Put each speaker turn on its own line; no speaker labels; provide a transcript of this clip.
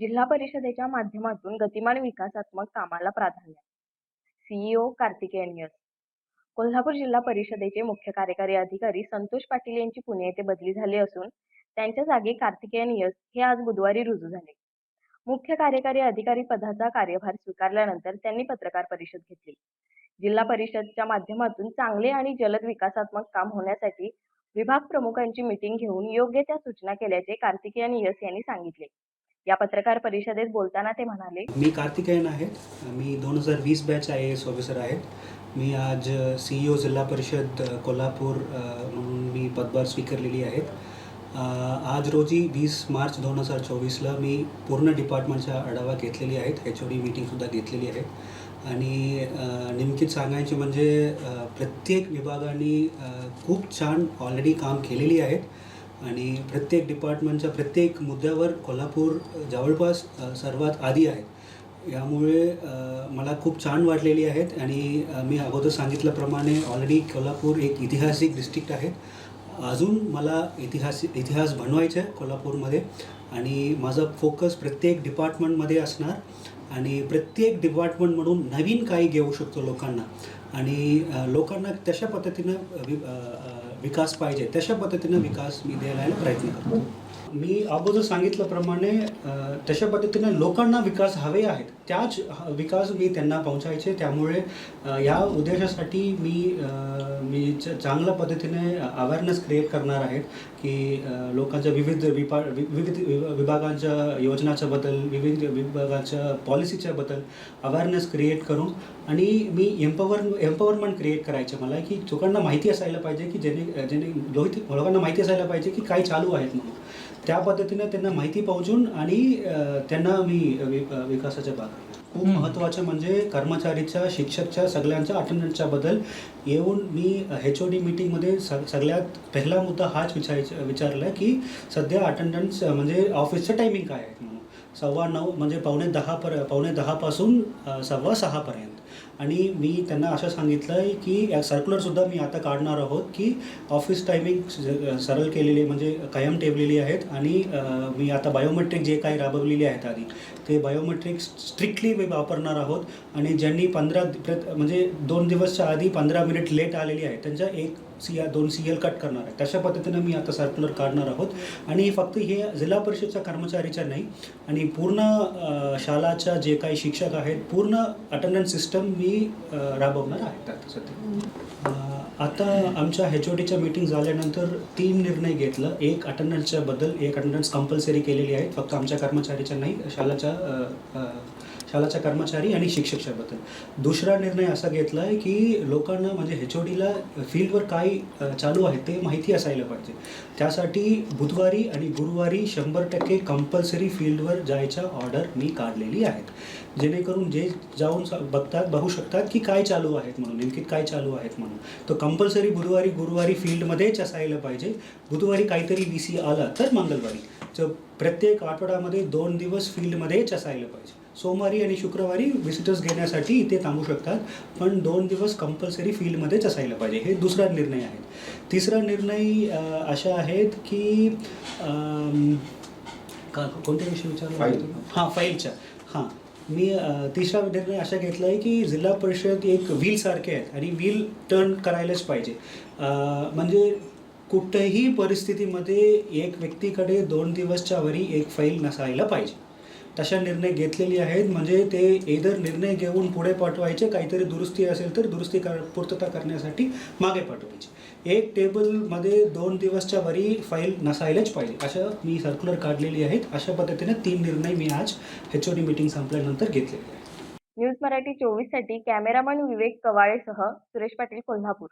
जिल्हा परिषदेच्या माध्यमातून गतिमान विकासात्मक कामाला प्राधान्य सीईओ कार्तिकेयन कोल्हापूर जिल्हा परिषदेचे मुख्य कार्यकारी अधिकारी संतोष पाटील यांची पुणे येथे बदली झाली असून त्यांच्या जागी कार्तिकेयन यस हे आज बुधवारी रुजू झाले. मुख्य कार्यकारी अधिकारी पदाचा कार्यभार स्वीकारल्यानंतर त्यांनी पत्रकार परिषद घेतली. जिल्हा परिषदच्या माध्यमातून चांगले आणि जलद विकासात्मक काम होण्यासाठी विभाग प्रमुखांची मीटिंग घेऊन योग्य त्या सूचना केल्याचे कार्तिकेयन यस यांनी सांगितले. या पत्रकार परिषदेत बोलताना ते म्हणाले
मी कार्तिकेयन आहे मी दोन हजार वीस batch I A S officer आहेत. मी आज सी ई ओ जिल्हा परिषद कोल्हापूर म्हणून मी पदभार स्वीकारलेली आहे आज रोजी वीस मार्च दोन हजार चोवीसला मी पूर्ण डिपार्टमेंटचा आढावा घेतलेली आहेत. एच ओ डी मीटिंगसुद्धा घेतलेली आहे आणि नेमकी सांगायचे म्हणजे प्रत्येक विभागाने खूप छान ऑलरेडी काम केलेली आहेत. आणि प्रत्येक डिपार्टमेंटच्या प्रत्येक मुद्द्यावर कोल्हापूर जवळपास सर्वात आधी आहे यामुळे मला खूप छान वाटलेली आहेत आणि मी अगोदर सांगितल्याप्रमाणे ऑलरेडी कोल्हापूर एक ऐतिहासिक डिस्ट्रिक्ट आहे. अजून मला इतिहास इतिहास बनवायचा आहे कोल्हापूरमध्ये आणि माझा फोकस प्रत्येक डिपार्टमेंटमध्ये असणार आणि प्रत्येक डिपार्टमेंट म्हणून नवीन काही घेऊ शकतो लोकांना. आणि लोकांना तशा पद्धतीनं विकास पाहिजे. तशा पद्धतीनं विकास मी द्यायला प्रयत्न करतो. मी अगोदर सांगितल्याप्रमाणे तशा पद्धतीने लोकांना विकास हवे आहेत. त्याच विकास मी त्यांना पोहोचायचे. त्यामुळे या उद्देशासाठी मी मी च- चांगल्या पद्धतीने अवेअरनेस क्रिएट करणार आहेत की लोकांच्या विविध विपा वि- विविध विभागांच्या योजनाच्या बद्दल विविध विभागाच्या पॉलिसीच्या बद्दल अवेअरनेस क्रिएट करून आणि मी एम्पॉवर एम्पॉवरमेंट क्रिएट करायचं. मला की लोकांना माहिती असायला पाहिजे की जेणे जेणे लोहित लोकांना माहिती असायला पाहिजे की काय चालू आहेत म्हणून. त्या पद्धतीनं त्यांना माहिती पोहोचून आणि त्यांना मी विकासाच्या भाग खूप. महत्त्वाचं म्हणजे कर्मचारीच्या शिक्षकच्या सगळ्यांच्या अटेंडन्सच्या बद्दल येऊन मी एच ओ डी मीटिंगमध्ये स सगळ्यात पहिला मुद्दा हाच विचारायचा विचारला की सध्या अटेंडन्स म्हणजे ऑफिसचं टायमिंग काय आहे? म्हणून सव्वा नऊ म्हणजे पावणे दहा पर पावणे दहापासून सव्वा सहापर्यंत आणि मी त्यांना असं सांगितलं आहे की सर्क्युलरसुद्धा मी आता काढणार आहोत की ऑफिस टायमिंग स- सरळ केलेले म्हणजे कायम ठेवलेली आहेत आणि मी आता बायोमेट्रिक जे काही राबवलेले आहेत आधी ते बायोमेट्रिक स्ट्रिक्टली मी वापरणार आहोत. आणि ज्यांनी पंधरा प्रत म्हणजे दोन दिवसच्या आधी पंधरा मिनिट लेट आलेली आहे त्यांच्या एक सी दोन सी एल कट करणार आहे तशा पद्धतीनं मी आता सर्क्युलर काढणार आहोत. आणि फक्त हे जिल्हा परिषदच्या कर्मचारीच्या नाही आणि पूर्ण शालाच्या जे काही शिक्षक आहेत पूर्ण अटेंडन्स सिस्टम मी अ, राबवणार आहे. आता सध्या. आता आमच्या एच ओ डीच्या मीटिंग झाल्यानंतर तीन निर्णय घेतलं. एक अटेंडन्सच्या बद्दल एक अटेंडन्स कंपल्सरी केलेली आहे. फक्त आमच्या कर्मचारीच्या नाही शाळाच्या अ, शाळाच्या कर्मचारी आणि शिक्षकच्याबद्दल दुसरा निर्णय असा घेतला आहे की लोकांना म्हणजे एच ओ डीला फील्डवर काय चालू आहे ते माहिती असायला पाहिजे. त्यासाठी बुधवारी आणि गुरुवारी शंभर टक्के कंपल्सरी फील्डवर जायच्या ऑर्डर मी काढलेली आहेत. जेणेकरून जे जाऊन बघतात बघू शकतात की काय चालू आहेत म्हणून नेमकी काय चालू आहेत म्हणून. तो कंपल्सरी बुधवारी गुरुवारी फील्डमध्येच असायला पाहिजे. बुधवारी काहीतरी व्ही सी आला तर मंगळवारी. तर प्रत्येक आठवड्यामध्ये दोन दिवस फील्डमध्येच असायला पाहिजे. सोमवारी आणि शुक्रवारी विजिटर्स घेण्यासाठी इथे थांबू शकतात पण दोन दिवस कंपल्सरी फील्डमध्येच असायला पाहिजे. हे दुसरा निर्णय आहे. तिसरा निर्णय अशा आहेत की का कोणत्या विषयी विचारला
फाईल.
हां फाईलच्या हां. मी तिसरा निर्णय असा घेतला आहे की जिल्हा परिषद एक व्हीलसारखे आहेत आणि व्हील टर्न करायलाच पाहिजे. म्हणजे कुठंही परिस्थितीमध्ये एक व्यक्तीकडे दोन दिवसच्या वरी एक फाईल नसायला पाहिजे. तशा निर्णय घेतलेली आहेत. म्हणजे ते एदर निर्णय घेऊन पुढे पाठवायचे काहीतरी दुरुस्ती असेल तर दुरुस्ती कर पूर्तता करण्यासाठी मागे पाठवायची. एक टेबलमध्ये दोन दिवसच्या वरी फाईल नसायलाच पाहिजे. अशा मी सर्क्युलर काढलेली आहेत. अशा पद्धतीने तीन निर्णय मी आज एच ओ डी मीटिंग संपल्यानंतर घेतलेले आहेत.
न्यूज मराठी चोवीससाठी कॅमेरामन विवेक कवाळेसह सुरेश पाटील कोल्हापूर.